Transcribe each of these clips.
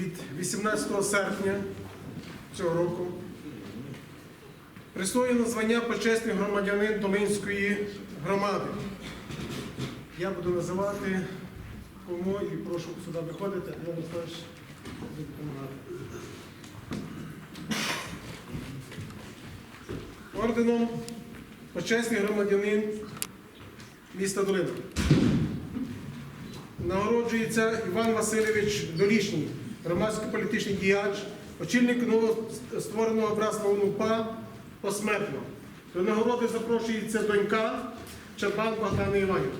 від 18 серпня цього року присвоєно звання почесний громадянин Долинської громади. Я буду називати кому і прошу сюди виходити, я Михайлович буде допомагати. Орденом почесний громадянин міста Долина. Нагороджується Іван Васильович Долішній, громадсько-політичний діяч, очільник новоствореного братства УНУПА посмертно. До нагороди запрошується донька Чабан Богдана Іванівна.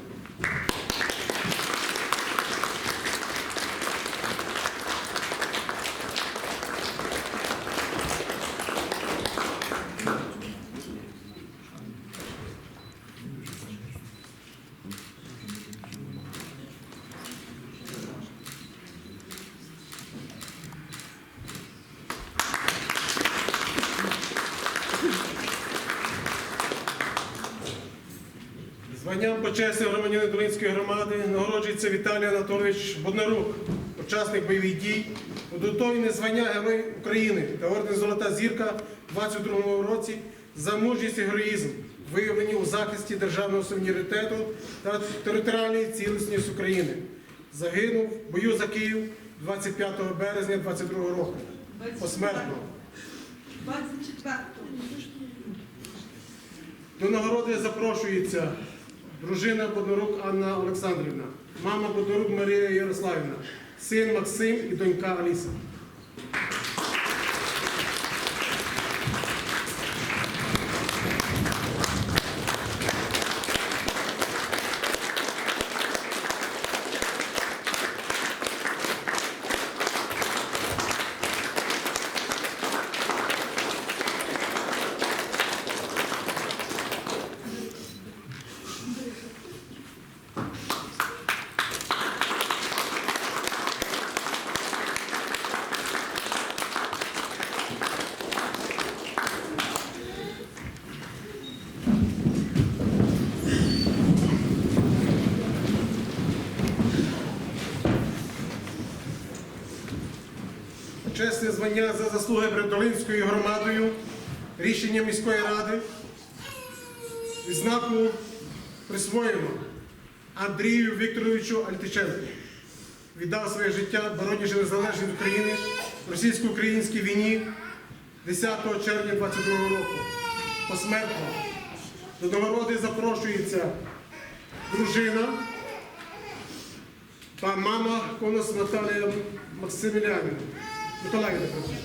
Званням почесний громадянин Долинської громади нагороджується Віталій Анатолійович Боднарук, учасник бойових дій, удостоєний звання Герой України та орден Золота зірка у 22 році за мужність і героїзм, виявлені у захисті державного суверенітету та територіальної цілісності України. Загинув в бою за Київ 25 березня 22 року. Посмертно. 24-го. До нагороди запрошується дружина Боднарук Анна Олександрівна, мама Боднарук Марія Ярославівна, син Максим і донька Аліса. Звання за заслуги перед громадою, рішення міської ради. Відзнаку присвоєно Андрію Вікторовичу Альтиченку. Віддав своє життя боронячи незалежність України в російсько-українській війні 10 червня 22 року. Посмертно. До нагороди запрошується дружина та мама конус Наталія Максимілянівна. Миколаївна. прошу.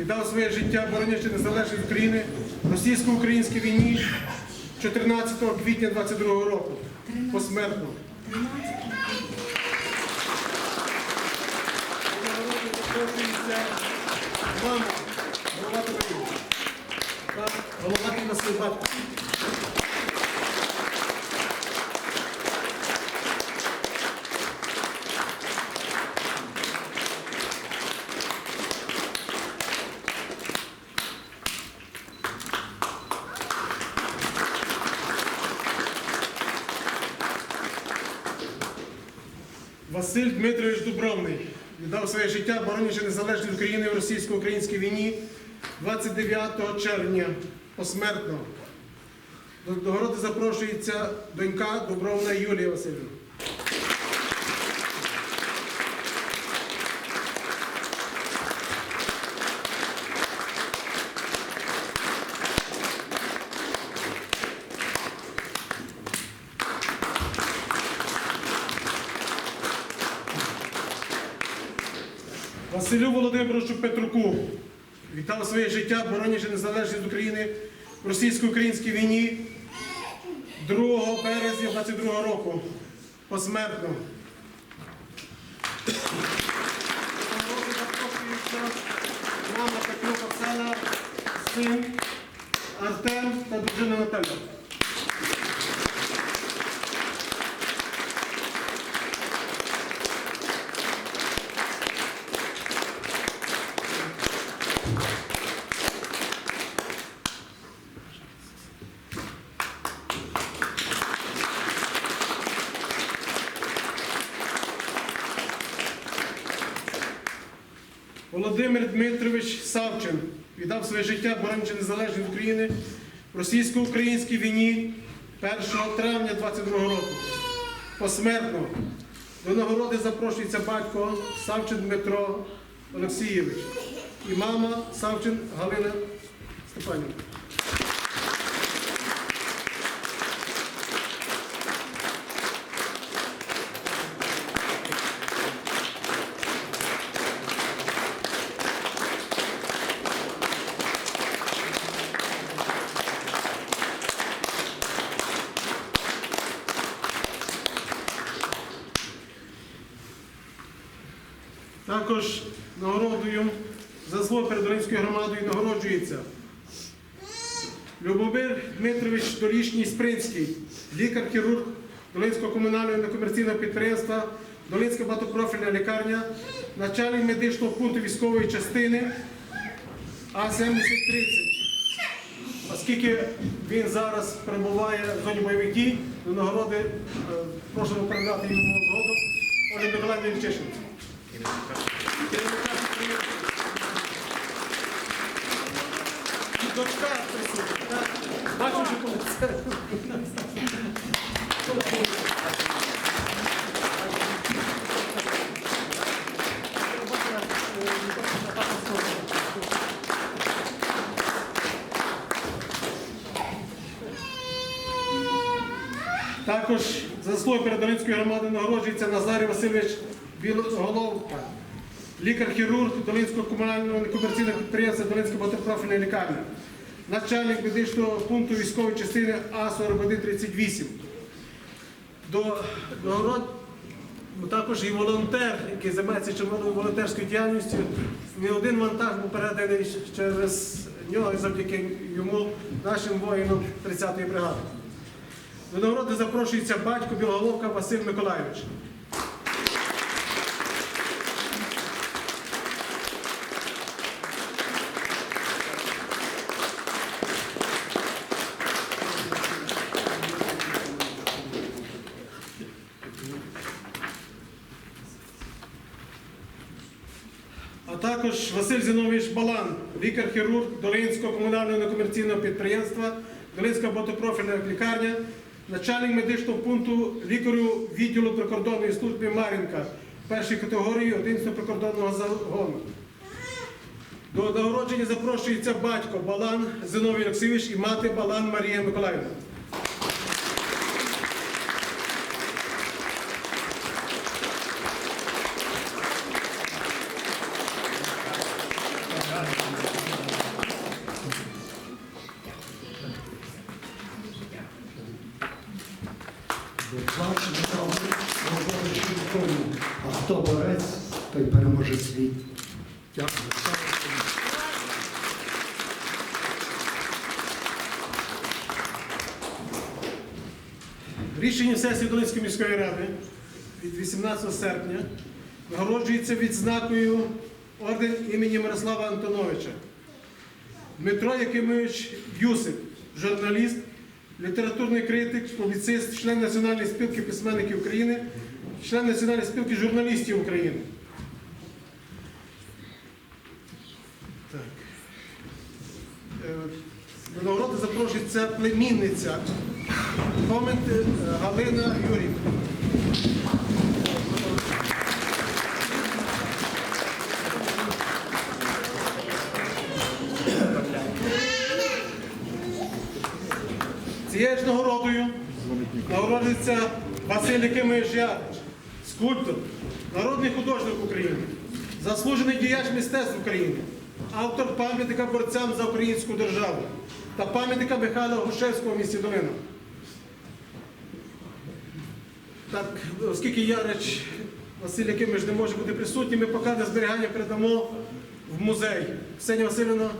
Віддав своє життя боронячи незалежність України в російсько-українській війні 14 квітня 22 року. Посмертно. Мама Головатого Ігоря та Головатий Василь Батько. Василь Дмитрович Дубровний віддав своє життя, боронячи незалежність України в російсько-українській війні 29 червня посмертно. До нагороди запрошується донька Дубровна Юлія Васильівна. Віддав своє життя, боронячи незалежність України в російсько-українській війні 2 березня 22 року. Посмертно. Мама Петлюк Оксана, син Артем та дружина Наталя. Володимир Дмитрович Савчин віддав своє життя боронче незалежність України в російсько-українській війні 1 травня 22 року. Посмертно до нагороди запрошується батько Савчин Дмитро Олексійович і мама Савчин Галина Степанівна. Також нагородою за заслуги перед Долинською громадою нагороджується Любомир Долішній Спринський, лікар-хірург Долинського комунального некомерційного підприємства, Долинська багатопрофільна лікарня, начальник медичного пункту військової частини А-7030. Оскільки він зараз перебуває в зоні бойових дій, до нагороди е, просимо передати йому згоду Олі Миколаївні Лічишинці. Дочка присутня? Бачу, що коли. Також за заслуги перед Долинською громадою нагороджується Назарій Васильович Білоголовка, лікар-хірург Долинського комунального некомерційного підприємства Долинська багатопрофільна лікарня, начальник медичного пункту військової частини А-4138. До нагород ну, також і волонтер, який займається чималою волонтерською діяльністю. Не один вантаж був переданий через нього і завдяки йому нашим воїнам 30-ї бригади. До нагороди запрошується батько Білоголовка Василь Миколайович. А також Василь Зінович Балан, лікар-хірург Долинського комунального некомерційного підприємства, Долинська багатопрофільна лікарня, начальник медичного пункту лікарю відділу прикордонної служби Мар'їнка першої категорії 11 прикордонного загону. До нагородження запрошується батько Балан Зиновій Олексійович і мати Балан Марія Миколаївна. Рішення сесії Долинської міської ради від 18 серпня нагороджується відзнакою орден імені Мирослава Антоновича. Дмитро Якимович Юсип, журналіст, літературний критик, публіцист, член Національної спілки письменників України, член Національної спілки журналістів України. Так. Е, До нагороди запрошується племінниця Комент е, Галина Юрівна. Цією ж нагородою нагороджується Василь Якимович Ярич, скульптор, народний художник України, заслужений діяч мистецтв України, автор пам'ятника борцям за українську державу та пам'ятника Михайла Грушевського в місті Долина. Так, оскільки Ярич Василь Якимович не може бути присутній, ми поки на зберігання передамо в музей. Ксенія Васильівна,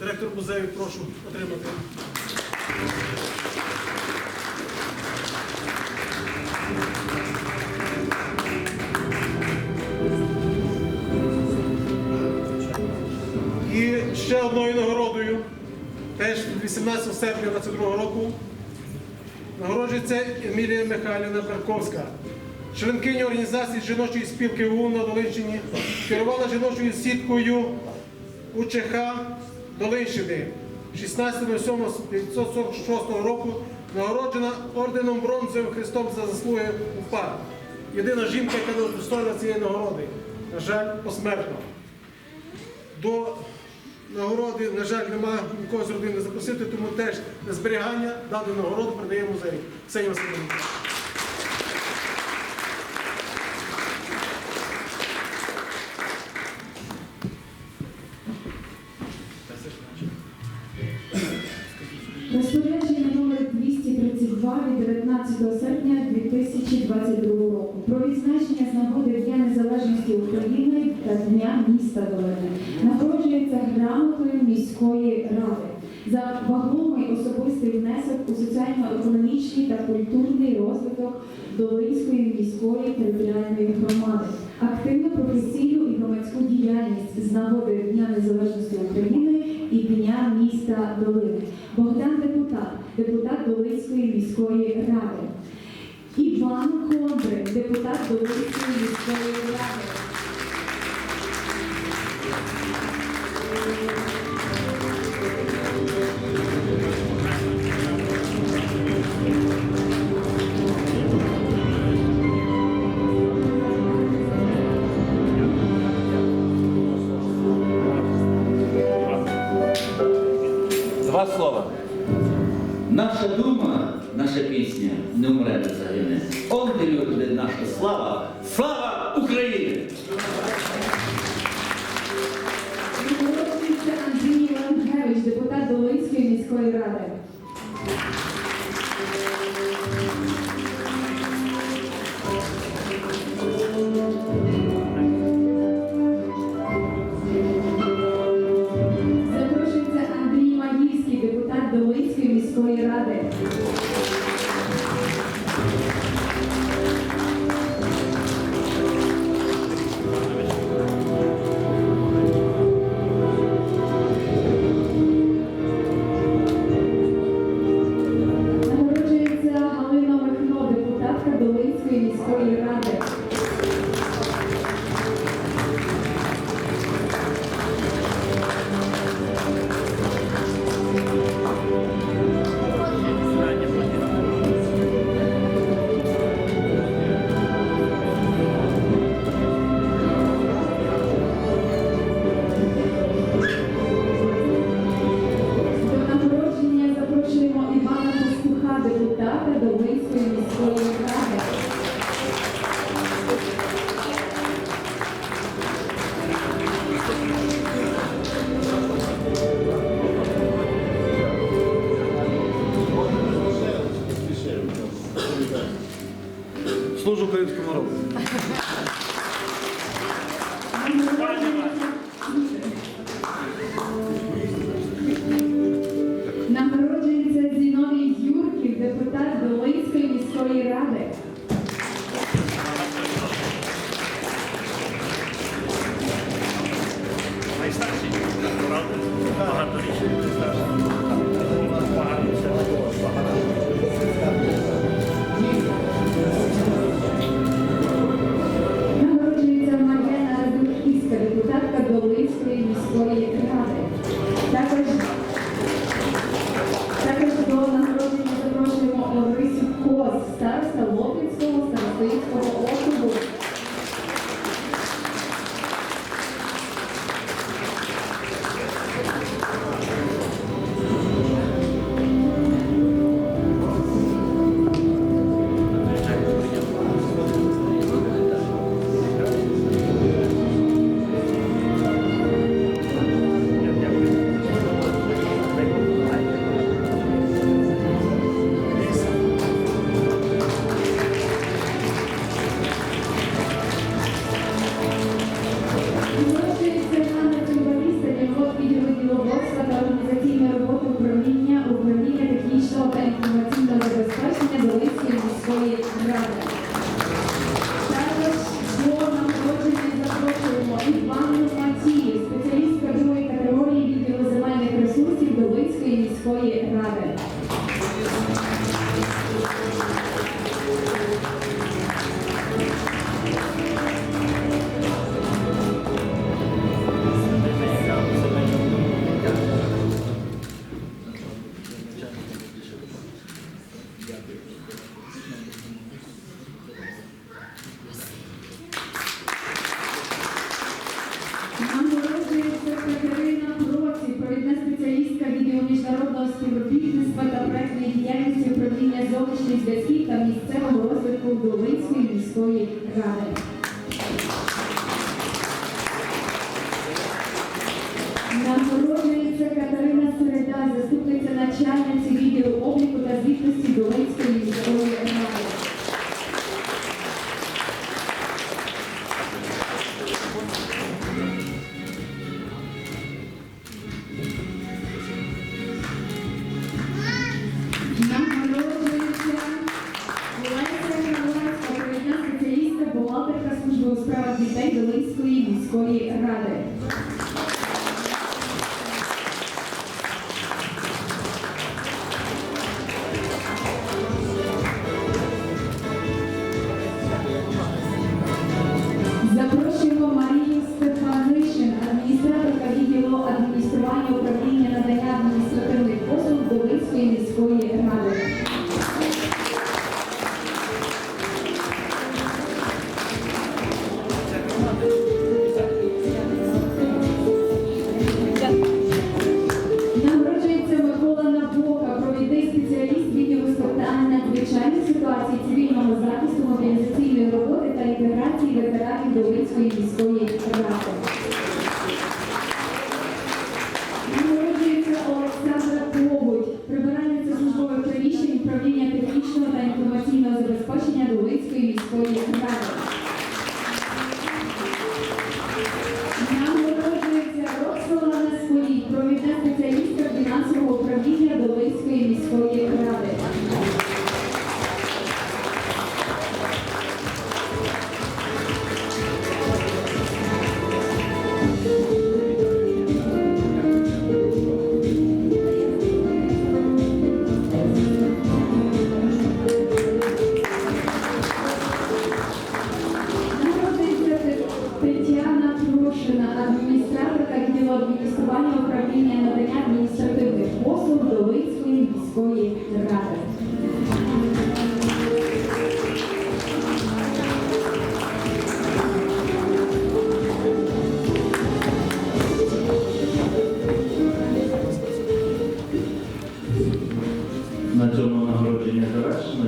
директор музею, прошу отримати. І ще одною нагородою, теж 18 серпня 22 року, нагороджується Емілія Михайлівна Карковська, членкиня організації жіночої спілки УУ на Долинщині, керувала жіночою сіткою УЧХ Долинщини 16.07.1946 року, нагороджена орденом бронзовим Христом за заслуги УПА. Єдина жінка, яка достойна цієї нагороди, на жаль, посмертно. До нагороди, на жаль, немає нікого з родини запросити, тому теж на зберігання дану нагороду передає музей. Ксенія Васильівна. Розпорядження номер 232 від 19 серпня 2022 року про відзначення з нагоди Дня Незалежності України та Дня міста Долини нагороджується грамотою міської ради за вагомий особистий внесок у соціально-економічний та культурний розвиток Долинської міської територіальної громади, активну професійну і громадську діяльність з нагоди Дня Незалежності України і Дня міста Долини. Богдан депутат, депутат Долинської міської ради. Іван Кондрик, депутат Долинської міської ради. Два слова. Наша дума, наша пісня не вмре не загине. Он де люди наша слава. Слава Україні!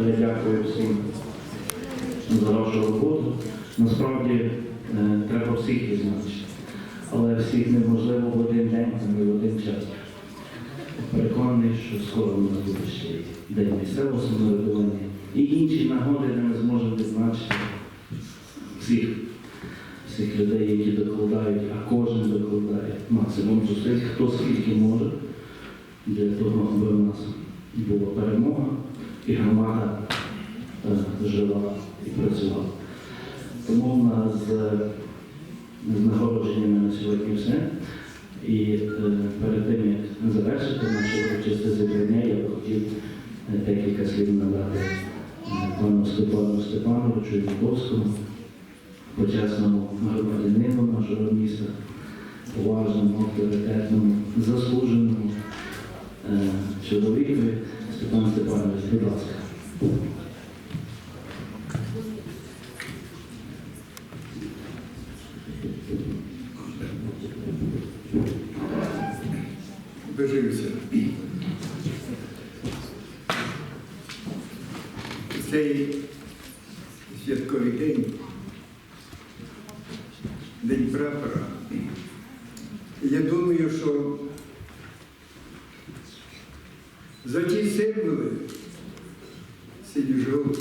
Я дякую всім за вашу роботу. Насправді е, треба всіх відзначити, але всіх неможливо в один день, а не в один час. Переконаний, що скоро у нас буде ще день місцевого самоврядування і інші нагоди, де ми зможемо відзначити всіх, всіх людей, які докладають, а кожен докладає максимум зусиль, хто скільки може для того, аби у нас була перемога і громада е, жила і працювала. Тому в нас з, з нагородженнями на сьогодні все. І е, перед тим, як завершити наше урочисте зібрання, я хотів е, декілька слів надати е, пану Степану Степановичу Янковському, почесному громадянину нашого міста, поважному, авторитетному, заслуженому е, чоловікові. Macie pan, proszę, за ті символи сидюжов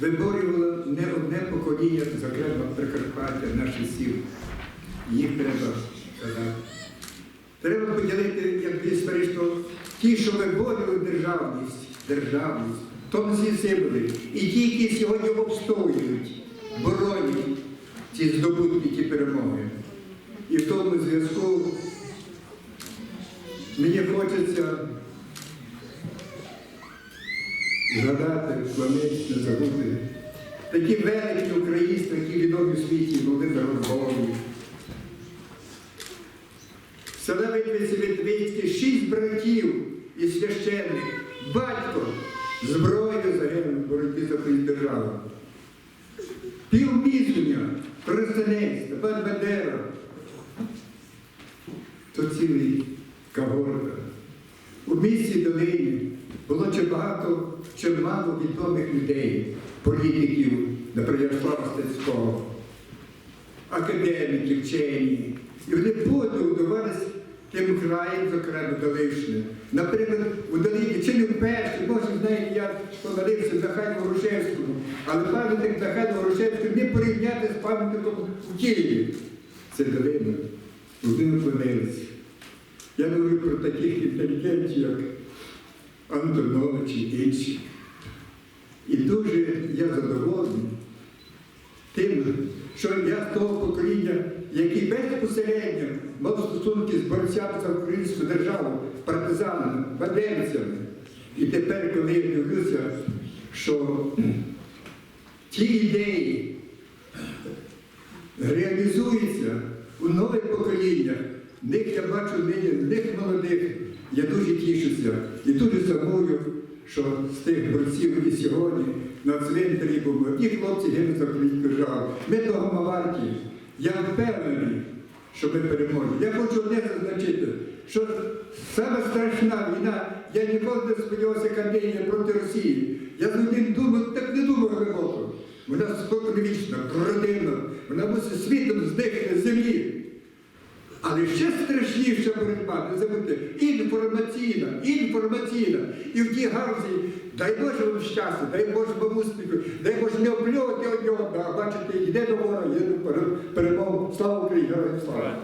виборювало не одне покоління, зокрема Прикарпаття, наших сіл. Їх треба сказати. Треба поділити, як історично, ті, що виборювали державність, державність, тому всі символи. І ті, які сьогодні обстоюють, боронять ці здобутки, ті перемоги. І в тому зв'язку мені хочеться згадати, вклонитися, не забути. Такі великі українці, які відомі в світі, Володимир Горбовий, Села Витвиці Витвицьке, шість братів і священник, батько зброєю загинув в боротьбі за свою державу. Півмісяня, Тростянець, Степан Бандера. Чимало відомих людей, політиків, наприклад, Ярослава Стецького, академіків, вчені. І вони подивувалися тим краєм, зокрема, Долишним. Наприклад, у Долині, чи не вперше, може, знаєте, я помилився Захарю Грушевському, але пам'ятник Захарю Грушевському не порівняти з пам'ятником у Києві. Це Долина. Вони опинилися. Я говорю про таких інтелігентів, як Антонович і інші. І дуже я задоволений тим, що я з того покоління, які безпосередньо мав стосунки з борцями за українську державу, партизанами, бадемцями. І тепер, коли я дивлюся, що ті ідеї реалізуються у нових поколіннях, в них я бачу нині, в них молодих, я дуже тішуся і дуже сумую, що з тих борців і сьогодні на цвинтарі були ті хлопці гинуть за українську державу. Ми того варті. Я впевнений, що ми переможемо. Я хочу одне зазначити, що саме страшна війна, я ніколи не сподівався каміння проти Росії. Я завжди думав, так не думав глибоко. Вона споконвічна, родинна, вона мусить світом здихати з землі. Але ще страшніша боротьба, не забудьте, інформаційна, інформаційна. І в тій галузі, дай Боже вам щастя, дай Боже вам успіху, дай Боже не облювати одного, а бачите, йде до ворога, йде до перемогу. Слава Україні, героям слава!